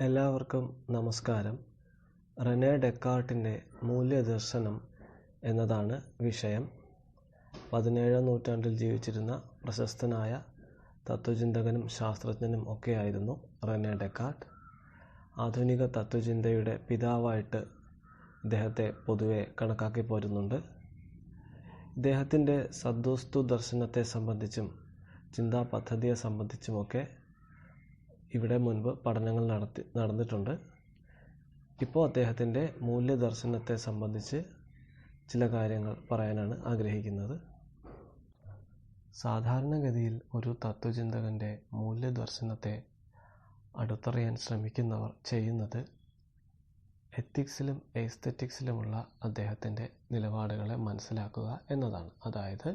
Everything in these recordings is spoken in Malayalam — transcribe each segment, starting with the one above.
എല്ലാവർക്കും നമസ്കാരം. റെനെ ഡെക്കാർട്ടിന്റെ മൂല്യദർശനം എന്നതാണ് വിഷയം. പതിനേഴാം നൂറ്റാണ്ടിൽ ജീവിച്ചിരുന്ന പ്രശസ്തനായ തത്വചിന്തകനും ശാസ്ത്രജ്ഞനും ഒക്കെയായിരുന്നു റെനെ ഡെക്കാർട്ട്. ആധുനിക തത്വചിന്തയുടെ പിതാവായിട്ട് ഇദ്ദേഹത്തെ പൊതുവെ കണക്കാക്കി പോരുന്നുണ്ട്. ഇദ്ദേഹത്തിന്റെ സദ്വസ്തു ദർശനത്തെ സംബന്ധിച്ചും ചിന്താ പദ്ധതിയെ സംബന്ധിച്ചുമൊക്കെ ഇവിടെ മുൻപ് പഠനങ്ങൾ നടത്തി നടന്നിട്ടുണ്ട്. ഇപ്പോൾ അദ്ദേഹത്തിന്റെ മൂല്യദർശനത്തെ സംബന്ധിച്ച് ചില കാര്യങ്ങൾ പറയാനാണ് ആഗ്രഹിക്കുന്നത്. സാധാരണഗതിയിൽ ഒരു തത്വചിന്തകന്റെ മൂല്യദർശനത്തെ അടുത്തറിയാൻ ശ്രമിക്കുന്നവർ ചെയ്യുന്നത് എത്തിക്സിലും എസ്തെറ്റിക്സിലുമുള്ള അദ്ദേഹത്തിന്റെ നിലപാടുകളെ മനസ്സിലാക്കുക എന്നതാണ്. അതായത്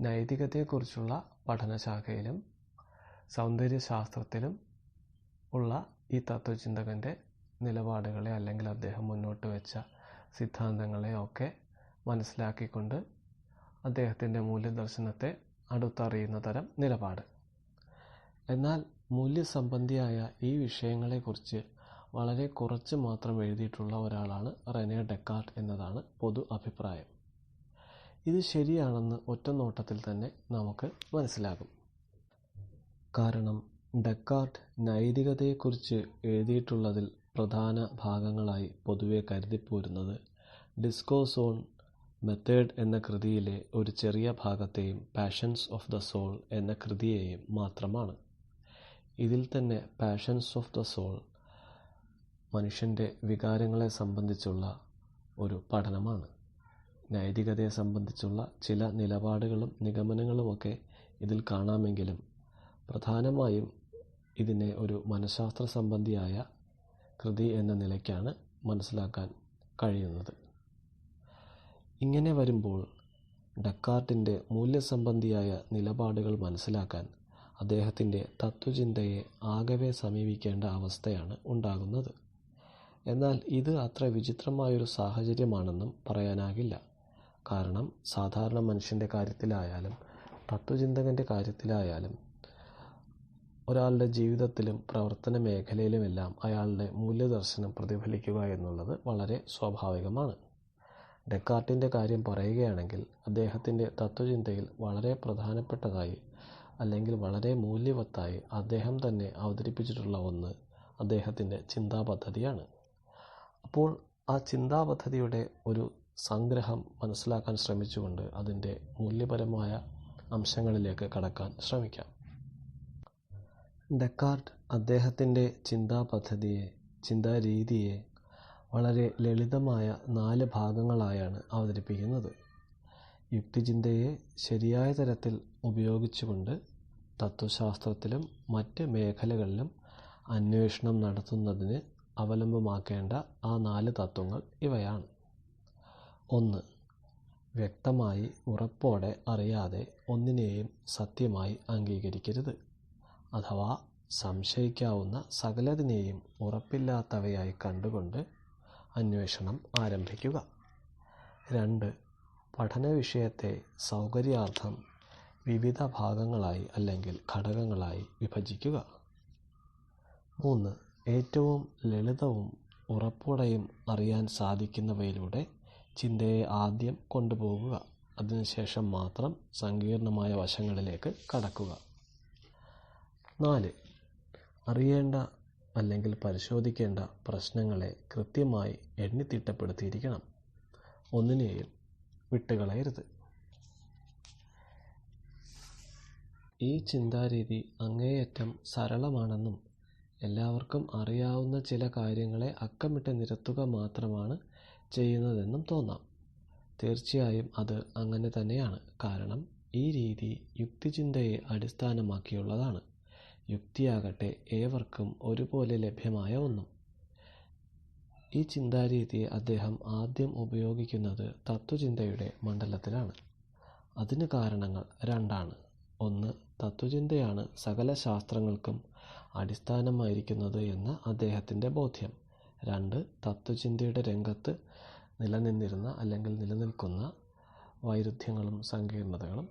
നൈതികതയെക്കുറിച്ചുള്ള പഠനശാഖയിലും സൗന്ദര്യശാസ്ത്രത്തിലും ഉള്ള ഈ തത്വചിന്തകന്റെ നിലപാടുകളെ അല്ലെങ്കിൽ അദ്ദേഹം മുന്നോട്ട് വെച്ച സിദ്ധാന്തങ്ങളെ ഒക്കെ മനസ്സിലാക്കിക്കൊണ്ട് അദ്ദേഹത്തിന്റെ മൂല്യദർശനത്തെ അടുത്തറിയുന്ന തരം നിലപാട്. എന്നാൽ മൂല്യസംബന്ധിയായ ഈ വിഷയങ്ങളെക്കുറിച്ച് വളരെ കുറച്ച് മാത്രം എഴുതിയിട്ടുള്ള ഒരാളാണ് റെനെ ഡെക്കാർട്ട് എന്നതാണ് പൊതു അഭിപ്രായം. ഇത് ശരിയാണെന്ന് ഒറ്റനോട്ടത്തിൽ തന്നെ നമുക്ക് മനസ്സിലാകും. കാരണം ഡെക്കാർട്ട് നൈതികതയെക്കുറിച്ച് എഴുതിയിട്ടുള്ളതിൽ പ്രധാന ഭാഗങ്ങളായി പൊതുവെ കരുതിപ്പോരുന്നത് ഡിസ്കോസ് ഓൺ മെത്തേഡ് എന്ന കൃതിയിലെ ഒരു ചെറിയ ഭാഗത്തെയും പാഷൻസ് ഓഫ് ദ സോൾ എന്ന കൃതിയെയും മാത്രമാണ്. ഇതിൽ തന്നെ പാഷൻസ് ഓഫ് ദ സോൾ മനുഷ്യന്റെ വികാരങ്ങളെ സംബന്ധിച്ചുള്ള ഒരു പഠനമാണ്. നൈതികതയെ സംബന്ധിച്ചുള്ള ചില നിലപാടുകളും നിഗമനങ്ങളുമൊക്കെ ഇതിൽ കാണാമെങ്കിലും പ്രധാനമായും ഇതിനെ ഒരു മനഃശാസ്ത്ര സംബന്ധിയായ കൃതി എന്ന നിലയ്ക്കാണ് മനസ്സിലാക്കാൻ കഴിയുന്നത്. ഇങ്ങനെ വരുമ്പോൾ ഡക്കാർട്ടിന്റെ മൂല്യസംബന്ധിയായ നിലപാടുകൾ മനസ്സിലാക്കാൻ അദ്ദേഹത്തിന്റെ തത്വചിന്തയെ ആകവെ സമീപിക്കേണ്ട അവസ്ഥയാണ് ഉണ്ടാകുന്നത്. എന്നാൽ ഇത് അത്ര വിചിത്രമായൊരു സാഹചര്യമാണെന്നും പറയാനാകില്ല. കാരണം സാധാരണ മനുഷ്യന്റെ കാര്യത്തിലായാലും തത്വചിന്തകന്റെ കാര്യത്തിലായാലും ഒരാളുടെ ജീവിതത്തിലും പ്രവർത്തന മേഖലയിലുമെല്ലാം അയാളുടെ മൂല്യദർശനം പ്രതിഫലിക്കുക എന്നുള്ളത് വളരെ സ്വാഭാവികമാണ്. ഡെക്കാർട്ടിന്റെ കാര്യം പറയുകയാണെങ്കിൽ അദ്ദേഹത്തിന്റെ തത്വചിന്തയിൽ വളരെ പ്രധാനപ്പെട്ടതായി അല്ലെങ്കിൽ വളരെ മൂല്യവത്തായി അദ്ദേഹം തന്നെ അവതരിപ്പിച്ചിട്ടുള്ള ഒന്ന് അദ്ദേഹത്തിന്റെ ചിന്താ പദ്ധതിയാണ് അപ്പോൾ ആ ചിന്താ പദ്ധതിയുടെ ഒരു സംഗ്രഹം മനസ്സിലാക്കാൻ ശ്രമിച്ചുകൊണ്ട് അതിന്റെ മൂല്യപരമായ അംശങ്ങളിലേക്ക് കടക്കാൻ ശ്രമിക്കാം. ഡെക്കാർട്ട് അദ്ദേഹത്തിന്റെ ചിന്താ പദ്ധതിയെ ചിന്താരീതിയെ വളരെ ലളിതമായ നാല് ഭാഗങ്ങളായാണ് അവതരിപ്പിക്കുന്നത്. യുക്തിചിന്തയെ ശരിയായ തരത്തിൽ ഉപയോഗിച്ചുകൊണ്ട് തത്വശാസ്ത്രത്തിലും മറ്റ് മേഖലകളിലും അന്വേഷണം നടത്തുന്നതിന് അവലംബമാക്കേണ്ട ആ നാല് തത്വങ്ങൾ ഇവയാണ്. ഒന്ന് വ്യക്തമായി ഉറപ്പോടെ അറിയാതെ ഒന്നിനെയും സത്യമായി അംഗീകരിക്കരുത്. അഥവാ സംശയിക്കാവുന്ന സകലതിനെയും ഉറപ്പില്ലാത്തവയായി കണ്ടുകൊണ്ട് അന്വേഷണം ആരംഭിക്കുക. രണ്ട് പഠന വിഷയത്തെ സൗകര്യാർത്ഥം വിവിധ ഭാഗങ്ങളായി അല്ലെങ്കിൽ ഘടകങ്ങളായി വിഭജിക്കുക. മൂന്ന് ഏറ്റവും ലളിതവും ഉറപ്പോടെയും അറിയാൻ സാധിക്കുന്നവയിലൂടെ ചിന്തയെ ആദ്യം കൊണ്ടുപോകുക. അതിനുശേഷം മാത്രം സങ്കീർണമായ വശങ്ങളിലേക്ക് കടക്കുക. നാല് അറിയേണ്ട അല്ലെങ്കിൽ പരിശോധിക്കേണ്ട പ്രശ്നങ്ങളെ കൃത്യമായി എണ്ണിത്തിട്ടപ്പെടുത്തിയിരിക്കണം. ഒന്നിനെയും വിട്ടുകളയരുത്. ഈ ചിന്താരീതി അങ്ങേയറ്റം സരളമാണെന്നും എല്ലാവർക്കും അറിയാവുന്ന ചില കാര്യങ്ങളെ അക്കമിട്ട് നിരത്തുക മാത്രമാണ് ചെയ്യുന്നതെന്നും തോന്നാം. തീർച്ചയായും അത് അങ്ങനെ തന്നെയാണ്. കാരണം ഈ രീതി യുക്തിചിന്തയെ അടിസ്ഥാനമാക്കിയുള്ളതാണ്. യുക്തിയാകട്ടെ ഏവർക്കും ഒരുപോലെ ലഭ്യമായ ഒന്നും. ഈ ചിന്താരീതി അദ്ദേഹം ആദ്യം ഉപയോഗിക്കുന്നത് തത്വചിന്തയുടെ മണ്ഡലത്തിലാണ്. അതിന് കാരണങ്ങൾ രണ്ടാണ്. ഒന്ന് തത്വചിന്തയാണ് സകല ശാസ്ത്രങ്ങൾക്കും അടിസ്ഥാനമായിരിക്കുന്നത് എന്ന അദ്ദേഹത്തിന്റെ ബോധ്യം. രണ്ട് തത്വചിന്തയുടെ രംഗത്ത് നിലനിന്നിരുന്ന അല്ലെങ്കിൽ നിലനിൽക്കുന്ന വൈരുദ്ധ്യങ്ങളും സങ്കീർണതകളും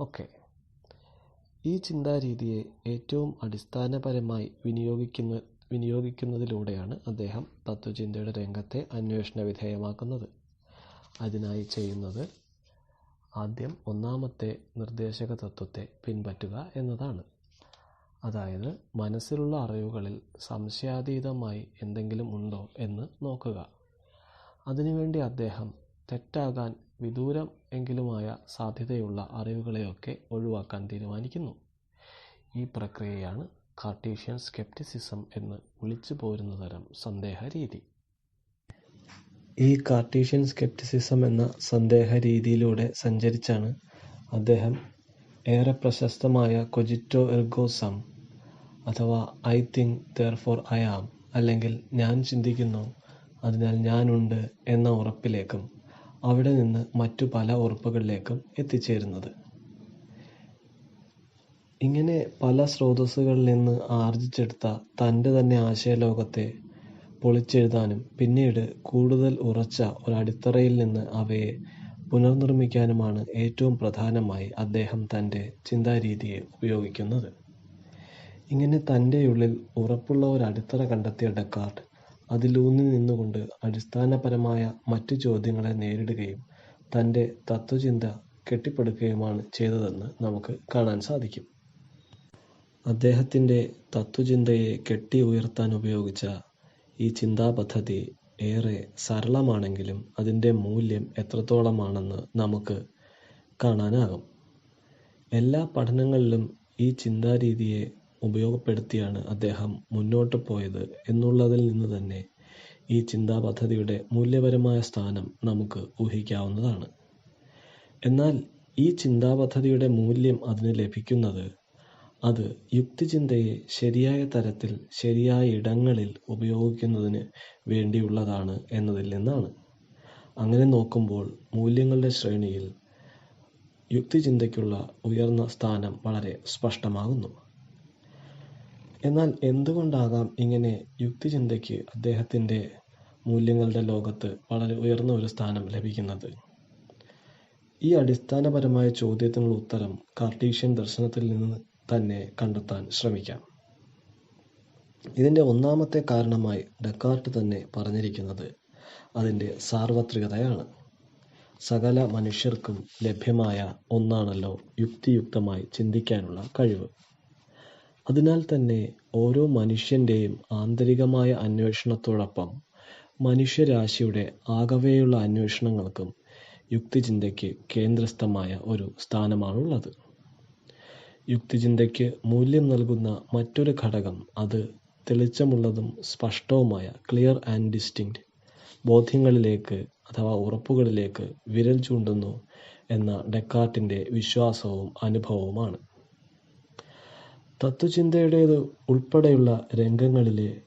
ഒക്കെ. ഈ ചിന്താരീതിയെ ഏറ്റവും അടിസ്ഥാനപരമായി വിനിയോഗിക്കുന്ന വിനിയോഗിക്കുന്നതിലൂടെയാണ് അദ്ദേഹം തത്വചിന്തയുടെ രംഗത്തെ അന്വേഷണ വിധേയമാക്കുന്നത്. അതിനായി ചെയ്യുന്നത് ആദ്യം ഒന്നാമത്തെ നിർദ്ദേശക തത്വത്തെ പിൻപറ്റുക എന്നതാണ്. അതായത് മനസ്സിലുള്ള അറിവുകളിൽ സംശയാതീതമായി എന്തെങ്കിലും ഉണ്ടോ എന്ന് നോക്കുക. അതിനുവേണ്ടി അദ്ദേഹം തെറ്റാകാൻ വിദൂരം എങ്കിലുമായ സാധ്യതയുള്ള അറിവുകളെയൊക്കെ ഒഴിവാക്കാൻ തീരുമാനിക്കുന്നു. ഈ പ്രക്രിയയാണ് കാർട്ടീഷ്യൻ സ്കെപ്റ്റിസിസം എന്ന് വിളിച്ചു പോരുന്ന തരം സന്ദേഹ രീതി ഈ കാർട്ടീഷ്യൻ സ്കെപ്റ്റിസിസം എന്ന സന്ദേഹ രീതിയിലൂടെ സഞ്ചരിച്ചാണ് അദ്ദേഹം ഏറെ പ്രശസ്തമായ കൊജിറ്റോ എർഗോസം അഥവാ I think therefore I am അല്ലെങ്കിൽ ഞാൻ ചിന്തിക്കുന്നു അതിനാൽ ഞാനുണ്ട് എന്ന ഉറപ്പിലേക്കും അവിടെ നിന്ന് മറ്റു പല ഉറപ്പുകളിലേക്കും എത്തിച്ചേരുന്നത്. ഇങ്ങനെ പല സ്രോതസ്സുകളിൽ നിന്ന് ആർജിച്ചെടുത്ത തന്റെ തന്നെ ആശയലോകത്തെ പൊളിച്ചെഴുതാനും പിന്നീട് കൂടുതൽ ഉറച്ച ഒരടിത്തറയിൽ നിന്ന് അവയെ പുനർനിർമ്മിക്കാനുമാണ് ഏറ്റവും പ്രധാനമായി അദ്ദേഹം തന്റെ ചിന്താരീതിയെ ഉപയോഗിക്കുന്നത്. ഇങ്ങനെ തന്റെ ഉള്ളിൽ ഉറപ്പുള്ള ഒരു അടിത്തറ കണ്ടെത്തിയ ഡെക്കാർട്ട് അതിലൂന്നി നിന്നുകൊണ്ട് അടിസ്ഥാനപരമായ മറ്റു ചോദ്യങ്ങളെ നേരിടുകയും തന്റെ തത്വചിന്ത കെട്ടിപ്പടുക്കുകയുമാണ് ചെയ്തതെന്ന് നമുക്ക് കാണാൻ സാധിക്കും. അദ്ദേഹത്തിന്റെ തത്വചിന്തയെ കെട്ടി ഉയർത്താൻ ഉപയോഗിച്ച ഈ ചിന്താപദ്ധതി ഏറെ സരളമാണെങ്കിലും അതിന്റെ മൂല്യം എത്രത്തോളമാണെന്ന് നമുക്ക് കാണാനാകും. എല്ലാ പഠനങ്ങളിലും ഈ ചിന്താരീതിയെ ഉപയോഗപ്പെടുത്തിയാണ് അദ്ദേഹം മുന്നോട്ട് പോയത് എന്നുള്ളതിൽ നിന്ന് തന്നെ ഈ ചിന്താ പദ്ധതിയുടെ മൂല്യപരമായ സ്ഥാനം നമുക്ക് ഊഹിക്കാവുന്നതാണ്. എന്നാൽ ഈ ചിന്താ പദ്ധതിയുടെ മൂല്യം അതിന് ലഭിക്കുന്നത് അത് യുക്തിചിന്തയെ ശരിയായ തരത്തിൽ ശരിയായ ഇടങ്ങളിൽ ഉപയോഗിക്കുന്നതിന് വേണ്ടിയുള്ളതാണ് എന്നതിൽ നിന്നാണ്. അങ്ങനെ നോക്കുമ്പോൾ മൂല്യങ്ങളുടെ ശ്രേണിയിൽ യുക്തിചിന്തയ്ക്കുള്ള ഉയർന്ന സ്ഥാനം വളരെ സ്പഷ്ടമാകുന്നു. എന്നാൽ എന്തുകൊണ്ടാകാം ഇങ്ങനെ യുക്തിചിന്തയ്ക്ക് അദ്ദേഹത്തിന്റെ മൂല്യങ്ങളുടെ ലോകത്ത് വളരെ ഉയർന്ന ഒരു സ്ഥാനം ലഭിക്കുന്നത്? ഈ അടിസ്ഥാനപരമായ ചോദ്യത്തിനുള്ള ഉത്തരം കാർട്ടീഷ്യൻ ദർശനത്തിൽ നിന്ന് തന്നെ കണ്ടെത്താൻ ശ്രമിക്കാം. ഇതിന്റെ ഒന്നാമത്തെ കാരണമായി ഡെക്കാർട്ട് തന്നെ പറഞ്ഞിരിക്കുന്നത് അതിന്റെ സാർവത്രികതയാണ്. സകല മനുഷ്യർക്കും ലഭ്യമായ ഒന്നാണല്ലോ യുക്തിയുക്തമായി ചിന്തിക്കാനുള്ള കഴിവ്. അതിനാൽ തന്നെ ഓരോ മനുഷ്യന്റെയും ആന്തരികമായ അന്വേഷണത്തോടൊപ്പം മനുഷ്യരാശിയുടെ ആകവേയുള്ള അന്വേഷണങ്ങൾക്കും യുക്തിചിന്തയ്ക്ക് കേന്ദ്രസ്ഥമായ ഒരു സ്ഥാനമാണുള്ളത്. യുക്തിചിന്തയ്ക്ക് മൂല്യം നൽകുന്ന മറ്റൊരു ഘടകം അത് തെളിച്ചമുള്ളതും സ്പഷ്ടവുമായ ക്ലിയർ ആൻഡ് ഡിസ്റ്റിങ്ക്റ്റ് ബോധ്യങ്ങളിലേക്ക് അഥവാ ഉറപ്പുകളിലേക്ക് വിരൽ ചൂണ്ടുന്നു എന്ന ഡെക്കാർട്ടിന്റെ വിശ്വാസവും അനുഭവവുമാണ്. തത്വചിന്തയുടേത് ഉൾപ്പെടെയുള്ള രംഗങ്ങളിലെ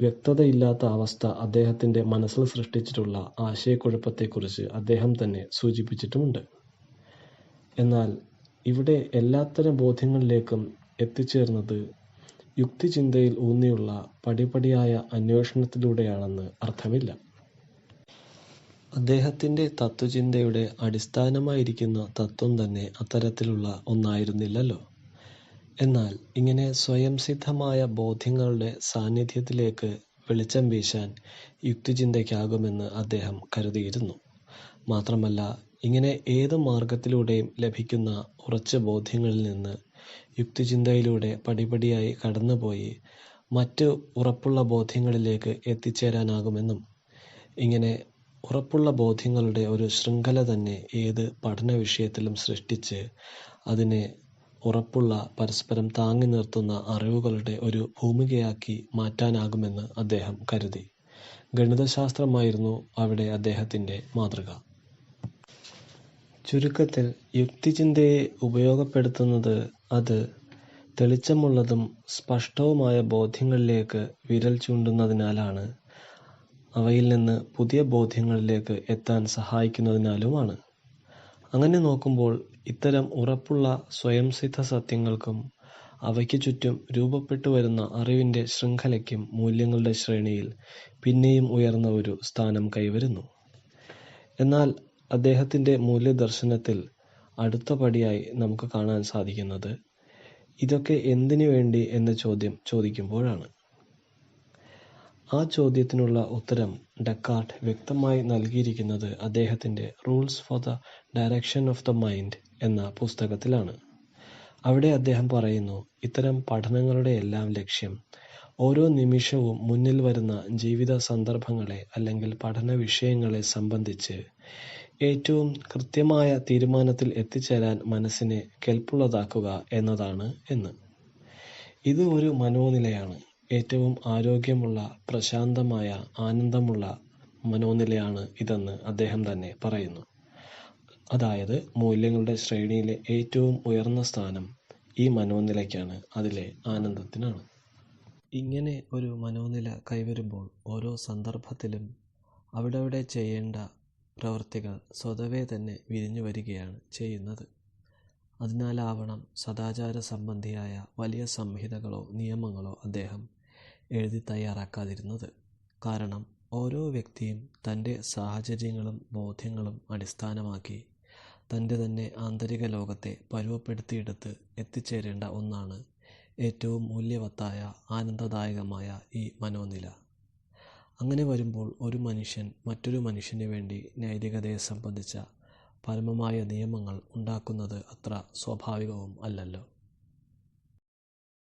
വ്യക്തതയില്ലാത്ത അവസ്ഥ അദ്ദേഹത്തിന്റെ മനസ്സിൽ സൃഷ്ടിച്ചിട്ടുള്ള ആശയക്കുഴപ്പത്തെക്കുറിച്ച് അദ്ദേഹം തന്നെ സൂചിപ്പിച്ചിട്ടുമുണ്ട്. എന്നാൽ ഇവിടെ എല്ലാത്തരം ബോധ്യങ്ങളിലേക്കും എത്തിച്ചേർന്നത് യുക്തിചിന്തയിൽ ഊന്നിയുള്ള പടിപടിയായ അന്വേഷണത്തിലൂടെയാണെന്ന് അർത്ഥമില്ല. അദ്ദേഹത്തിന്റെ തത്വചിന്തയുടെ അടിസ്ഥാനമായിരിക്കുന്ന തത്വം തന്നെ അത്തരത്തിലുള്ള ഒന്നായിരുന്നില്ലല്ലോ. എന്നാൽ ഇങ്ങനെ സ്വയം സിദ്ധമായ ബോധ്യങ്ങളുടെ സാന്നിധ്യത്തിലേക്ക് വെളിച്ചം വീശാൻ യുക്തിചിന്തയ്ക്കാകുമെന്ന് അദ്ദേഹം കരുതിയിരുന്നു. മാത്രമല്ല ഇങ്ങനെ ഏത് മാർഗത്തിലൂടെയും ലഭിക്കുന്ന ഉറച്ച ബോധ്യങ്ങളിൽ നിന്ന് യുക്തിചിന്തയിലൂടെ പടിപടിയായി കടന്നുപോയി മറ്റ് ഉറപ്പുള്ള ബോധ്യങ്ങളിലേക്ക് എത്തിച്ചേരാനാകുമെന്നും ഇങ്ങനെ ഉറപ്പുള്ള ബോധ്യങ്ങളുടെ ഒരു ശൃംഖല തന്നെ ഏത് പഠന വിഷയത്തിലും സൃഷ്ടിച്ച് അതിനെ ഉറപ്പുള്ള പരസ്പരം താങ്ങി നിർത്തുന്ന അറിവുകളുടെ ഒരു ഭൂമികയാക്കി മാറ്റാനാകുമെന്ന് അദ്ദേഹം കരുതി. ഗണിതശാസ്ത്രമായിരുന്നു അവിടെ അദ്ദേഹത്തിന്റെ മാതൃക. ചുരുക്കത്തിൽ യുക്തിചിന്തയെ ഉപയോഗപ്പെടുത്തുന്നത് അത് തെളിച്ചമുള്ളതും സ്പഷ്ടവുമായ ബോധ്യങ്ങളിലേക്ക് വിരൽ ചൂണ്ടുന്നതിനാലാണ്. അവയിൽ നിന്ന് പുതിയ ബോധ്യങ്ങളിലേക്ക് എത്താൻ സഹായിക്കുന്നതിനാലുമാണ്. അങ്ങനെ നോക്കുമ്പോൾ ഇത്തരം ഉറപ്പുള്ള സ്വയംസിദ്ധ സത്യങ്ങൾക്കും അവയ്ക്ക് ചുറ്റും രൂപപ്പെട്ടു വരുന്ന അറിവിന്റെ ശൃംഖലയ്ക്കും മൂല്യങ്ങളുടെ ശ്രേണിയിൽ പിന്നെയും ഉയർന്ന ഒരു സ്ഥാനം കൈവരുന്നു. എന്നാൽ അദ്ദേഹത്തിന്റെ മൂല്യദർശനത്തിൽ അടുത്ത പടിയായി നമുക്ക് കാണാൻ സാധിക്കുന്നത് ഇതൊക്കെ എന്തിനു വേണ്ടി എന്ന ചോദ്യം ചോദിക്കുമ്പോഴാണ്. ആ ചോദ്യത്തിനുള്ള ഉത്തരം ഡെക്കാർട്ട് വ്യക്തമായി നൽകിയിരിക്കുന്നത് അദ്ദേഹത്തിന്റെ rules for the direction of the mind എന്ന പുസ്തകത്തിലാണ്. അവിടെ അദ്ദേഹം പറയുന്നു ഇത്തരം പഠനങ്ങളുടെ എല്ലാം ലക്ഷ്യം ഓരോ നിമിഷവും മുന്നിൽ വരുന്ന ജീവിത സന്ദർഭങ്ങളെ അല്ലെങ്കിൽ പഠന വിഷയങ്ങളെ സംബന്ധിച്ച് ഏറ്റവും കൃത്യമായ തീരുമാനത്തിൽ എത്തിച്ചേരാൻ മനസ്സിനെ കെൽപ്പുള്ളതാക്കുക എന്നതാണ് എന്ന്. ഇത് ഒരു മനോനിലയാണ്. ഏറ്റവും ആരോഗ്യമുള്ള പ്രശാന്തമായ ആനന്ദമുള്ള മനോനിലയാണ് ഇതെന്ന് അദ്ദേഹം തന്നെ പറയുന്നു. അതായത് മൂല്യങ്ങളുടെ ശ്രേണിയിലെ ഏറ്റവും ഉയർന്ന സ്ഥാനം ഈ മനോനിലയ്ക്കാണ് അതിലെ ആനന്ദത്തിനാണ്. ഇങ്ങനെ ഒരു മനോനില കൈവരുമ്പോൾ ഓരോ സന്ദർഭത്തിലും അവിടെവിടെ ചെയ്യേണ്ട പ്രവൃത്തികൾ സ്വതവേ തന്നെ വിരിഞ്ഞു വരികയാണ് ചെയ്യുന്നത്. അതിനാലാവണം സദാചാര സംബന്ധിയായ വലിയ സംഹിതകളോ നിയമങ്ങളോ അദ്ദേഹം എഴുതി തയ്യാറാക്കാതിരുന്നത്. കാരണം ഓരോ വ്യക്തിയും തന്റെ സാഹചര്യങ്ങളും ബോധ്യങ്ങളും അടിസ്ഥാനമാക്കി തന്റെ തന്നെ ആന്തരിക ലോകത്തെ പരുവപ്പെടുത്തിയെടുത്ത് എത്തിച്ചേരേണ്ട ഒന്നാണ് ഏറ്റവും മൂല്യവത്തായ ആനന്ദദായകമായ ഈ മനോനില. അങ്ങനെ വരുമ്പോൾ ഒരു മനുഷ്യൻ മറ്റൊരു മനുഷ്യന് വേണ്ടി നൈതികതയെ സംബന്ധിച്ച പരമമായ നിയമങ്ങൾ ഉണ്ടാക്കുന്നത് അത്ര സ്വാഭാവികവും അല്ലല്ലോ.